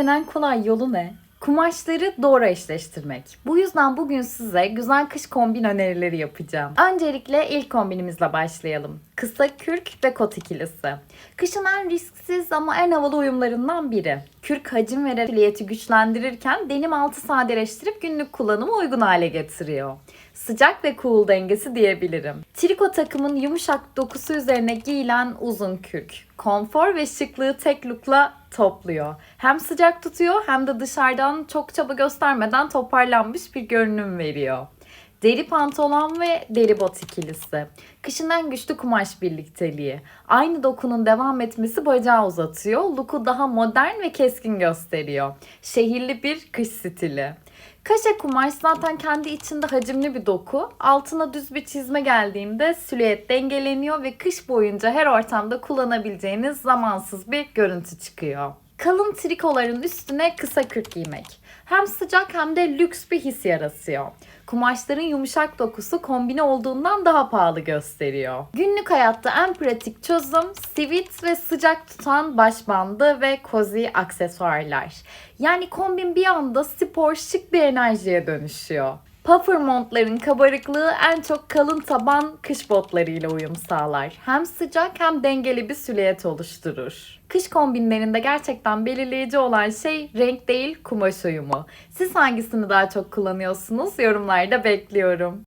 Kombinin en kolay yolu ne? Kumaşları doğru eşleştirmek. Bu yüzden bugün size güzel kış kombin önerileri yapacağım. Öncelikle ilk kombinimizle başlayalım. Kısa kürk ve kot ikilisi. Kışın en risksiz ama en havalı uyumlarından biri. Kürk hacim ve silüeti güçlendirirken denim altı sadeleştirip günlük kullanıma uygun hale getiriyor. Sıcak ve cool dengesi diyebilirim. Triko takımın yumuşak dokusu üzerine giyilen uzun kürk. Konfor ve şıklığı tek lookla topluyor. Hem sıcak tutuyor hem de dışarıdan çok çaba göstermeden toparlanmış bir görünüm veriyor. Deri pantolon ve deri bot ikilisi. Kışın en güçlü kumaş birlikteliği. Aynı dokunun devam etmesi bacağı uzatıyor. Look'u daha modern ve keskin gösteriyor. Şehirli bir kış stili. Kaşe kumaş zaten kendi içinde hacimli bir doku. Altına düz bir çizme geldiğinde silüet dengeleniyor ve kış boyunca her ortamda kullanabileceğiniz zamansız bir görüntü çıkıyor. Kalın trikoların üstüne kısa kürk giymek. Hem sıcak hem de lüks bir his yaratıyor. Kumaşların yumuşak dokusu kombine olduğundan daha pahalı gösteriyor. Günlük hayatta en pratik çözüm sivit ve sıcak tutan baş bandı ve cozy aksesuarlar. Yani kombin bir anda spor şık bir enerjiye dönüşüyor. Puffer montların kabarıklığı en çok kalın taban kış botlarıyla uyum sağlar. Hem sıcak hem dengeli bir silüet oluşturur. Kış kombinlerinde gerçekten belirleyici olan şey renk değil kumaş uyumu. Siz hangisini daha çok kullanıyorsunuz? Yorumlarda bekliyorum.